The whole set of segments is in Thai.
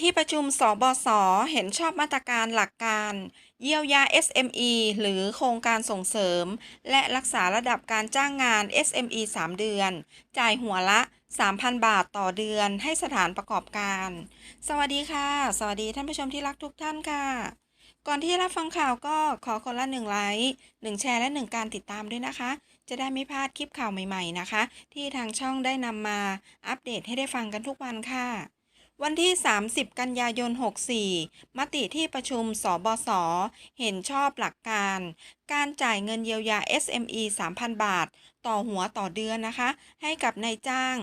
ที่ประชุมสบสเห็นชอบมาตรการหลักการ เยียวยา SME หรือโครงการส่งเสริม และรักษาระดับการจ้างงาน SME 3 เดือน จ่ายหัวละ 3,000 บาทต่อเดือนให้สถานประกอบการ สวัสดีค่ะ สวัสดีท่านผู้ชมที่รักทุกท่านค่ะ ก่อนที่จะรับฟังข่าวก็ขอคนละหนึ่งไลค์หนึ่งแชร์และหนึ่งการติดตามด้วยนะคะ จะได้ไม่พลาดคลิปข่าวใหม่ๆนะคะ ที่ทางช่องได้นำมาอัปเดตให้ได้ฟังกันทุกวันค่ะ วันที่ 30 กันยายน 64 มติที่ประชุม สบส เห็นชอบหลักการ การจ่ายเงินเยียวยา SME 3,000 บาท ต่อหัวต่อเดือนนะคะ ให้กับนายจ้าง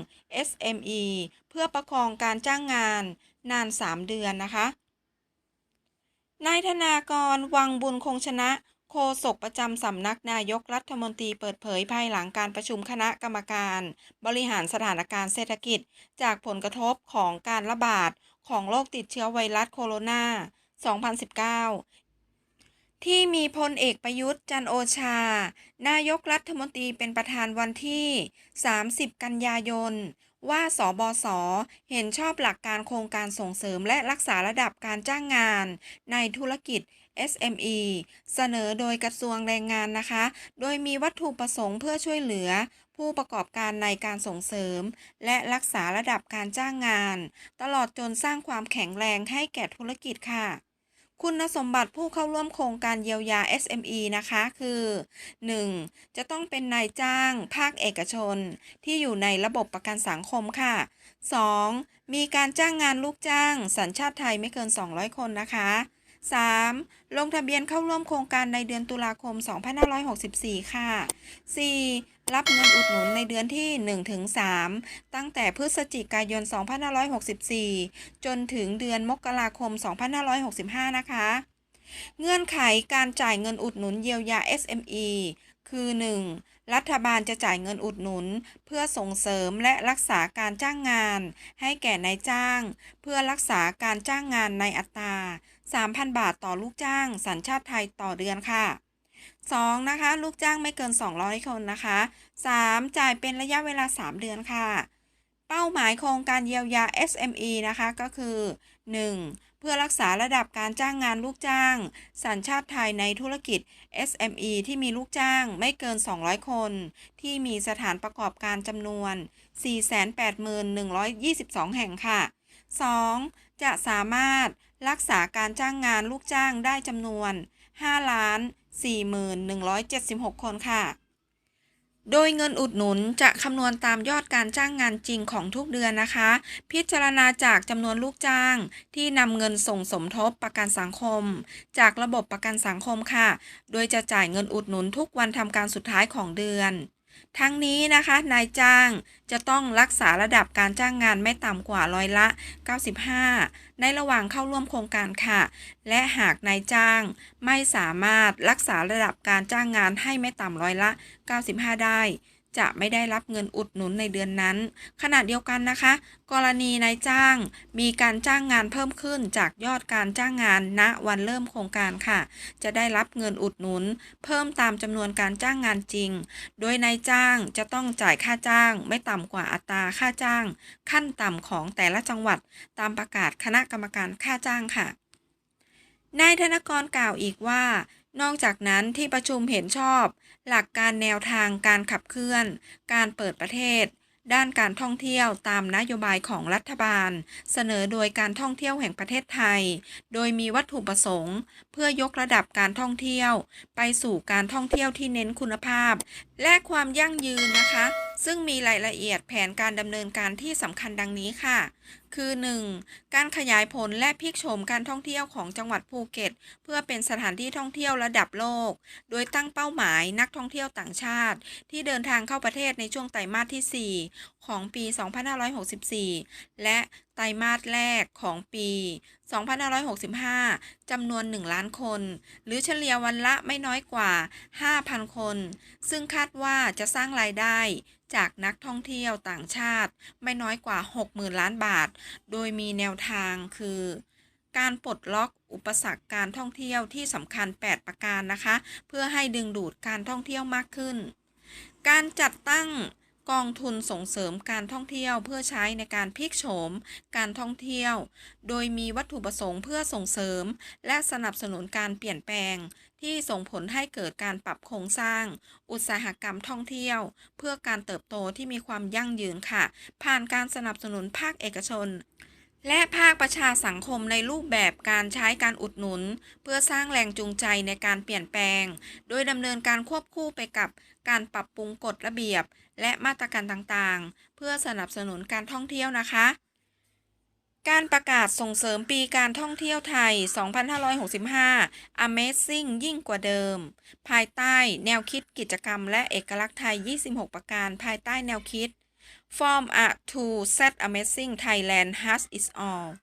SME เพื่อประคองการจ้างงานนาน 3 เดือนนะคะ นายธนากร วังบุญคงชนะ โฆษกประจำสำนักนายกรัฐมนตรีเปิดเผยภายหลังการประชุมคณะกรรมการ บริหารสถานการณ์เศรษฐกิจ จากผลกระทบของการระบาดของโรคติดเชื้อไวรัสโคโรนา 2019 ที่มีพลเอกประยุทธ์จันโอชา นายกรัฐมนตรีเป็นประธานวันที่ 30 กันยายน ว่าสบสเห็นชอบหลักการโครงการส่งเสริมและรักษาระดับการจ้างงาน ในธุรกิจ SME เสนอโดยกระทรวงแรงงานนะคะ โดยมีวัตถุประสงค์เพื่อช่วยเหลือ ผู้ประกอบการในการส่งเสริม และรักษาระดับการจ้างงาน ตลอดจนสร้างความแข็งแรงให้แก่ธุรกิจค่ะคุณสมบัติผู้เข้าร่วมโครงการเยียวยา SME นะคะคือ 1. จะต้องเป็นนายจ้าง ภาคเอกชน ที่อยู่ในระบบประกันสังคมค่ะ 2. มีการจ้างงานลูกจ้าง สัญชาติไทยไม่เกิน 200 คนนะคะ 3. ลงทะเบียนเข้าร่วมโครงการในเดือนตุลาคม 2564 ค่ะ 4. รับเงินอุดหนุนในเดือนที่ 1-3 ตั้งแต่พฤศจิกายน 2564 จนถึงเดือนมกราคม 2565 นะคะ เงื่อนไขการจ่ายเงินอุดหนุนเยียวยา SME คือ 1. รัฐบาลจะจ่ายเงินอุดหนุน เพื่อส่งเสริมและรักษาการจ้างงาน ให้แก่นายจ้าง เพื่อรักษาการจ้างงานในอัตรา 3,000 บาทต่อลูกจ้าง สัญชาติไทยต่อเดือนค่ะ 2. นะคะ ลูกจ้างไม่เกิน 200 คนนะคะ 3. จ่ายเป็นระยะเวลา 3 เดือนค่ะ เป้าหมายโครงการเยียวยา SME นะคะก็คือ 1. เพื่อรักษาระดับการจ้างงานลูกจ้าง สัญชาติไทยในธุรกิจ SME ที่มีลูกจ้างไม่เกิน 200 คน ที่มีสถานประกอบการจำนวน 481,122 แห่งค่ะ 2. จะสามารถ รักษาการจ้างงานลูกจ้างได้จำนวน 5 ล้าน4176 คนค่ะ โดยเงินอุดหนุนจะคำนวณตามยอดการจ้างงานจริงของทุกเดือนนะคะ พิจารณาจากจำนวนลูกจ้าง ที่นำเงินส่งสมทบประกันสังคม จากระบบประกันสังคมค่ะ โดยจะจ่ายเงินอุดหนุนทุกวันทำการสุดท้ายของเดือน ทั้งนี้นะคะนายจ้างจะต้องรักษาระดับการจ้างงานไม่ต่ำกว่าร้อยละ 95 ในระหว่างเข้าร่วมโครงการค่ะ และหากนายจ้างไม่สามารถรักษาระดับการจ้างงานให้ไม่ต่ำร้อยละ 95 ได้ จะไม่ได้รับเงินอุดหนุนในเดือนนั้น ขณะเดียวกันนะคะ กรณีนายจ้างมีการจ้างงานเพิ่มขึ้นจากยอดการจ้างงานณวันเริ่มโครงการค่ะ จะได้รับเงินอุดหนุน เพิ่มตามจำนวนการจ้างงานจริง โดยนายจ้างจะต้องจ่ายค่าจ้าง ไม่ต่ำกว่าอัตราค่าจ้าง ขั้นต่ำของแต่ละจังหวัด ตามประกาศคณะกรรมการค่าจ้างค่ะนายธนกรกล่าวอีกว่า นอกจากนั้นที่ประชุมเห็นชอบ หลักการแนวทางการขับเคลื่อน การเปิดประเทศ ด้านการท่องเที่ยวตามนโยบายของรัฐบาล เสนอโดยการท่องเที่ยวแห่งประเทศไทย โดยมีวัตถุประสงค์ เพื่อยกระดับการท่องเที่ยว ไปสู่การท่องเที่ยวที่เน้นคุณภาพ และความยั่งยืนนะคะ ซึ่งมีรายละเอียดแผนการดำเนินการที่สำคัญดังนี้ค่ะ คือ 1. การขยายผลและพิกโฉมการท่องเที่ยวของจังหวัดภูเก็ต เพื่อเป็นสถานที่ท่องเที่ยวระดับโลก โดยตั้งเป้าหมายนักท่องเที่ยวต่างชาติ ที่เดินทางเข้าประเทศในช่วงไตรมาสที่ 4ของปี 2564 และไตรมาสแรกของปี 2565 จำนวน 1 ล้านคน หรือเฉลี่ยวันละไม่น้อยกว่า 5,000 คน ซึ่งคาดว่าจะสร้างรายได้จากนักท่องเที่ยวต่างชาติไม่น้อยกว่า 60,000 ล้านบาท โดยมีแนวทางคือ การปลดล็อกอุปสรรคการท่องเที่ยวที่สำคัญ 8 ประการนะคะ เพื่อให้ดึงดูดการท่องเที่ยวมากขึ้น การจัดตั้ง กองทุนส่งเสริมการท่องเที่ยวเพื่อใช้ในการพลิกโฉม การท่องเที่ยว โดยมีวัตถุประสงค์เพื่อส่งเสริม และสนับสนุนการเปลี่ยนแปลง ที่ส่งผลให้เกิดการปรับโครงสร้าง อุตสาหกรรมท่องเที่ยว เพื่อการเติบโตที่มีความยั่งยืนค่ะ ผ่านการสนับสนุนภาคเอกชน และภาคประชาสังคมในรูปแบบการใช้การอุดหนุน เพื่อสร้างแรงจูงใจในการเปลี่ยนแปลง โดยดำเนินการควบคู่ไปกับการปรับปรุงกฎระเบียบ และมาตรการต่างๆ เพื่อสนับสนุนการท่องเที่ยวนะคะ การประกาศส่งเสริมปีการท่องเที่ยวไทย 2565 Amazing ยิ่งกว่าเดิม ภายใต้แนวคิดกิจกรรมและเอกลักษณ์ไทย 26 ประการ ภายใต้แนวคิด Form a to set amazing Thailand has its all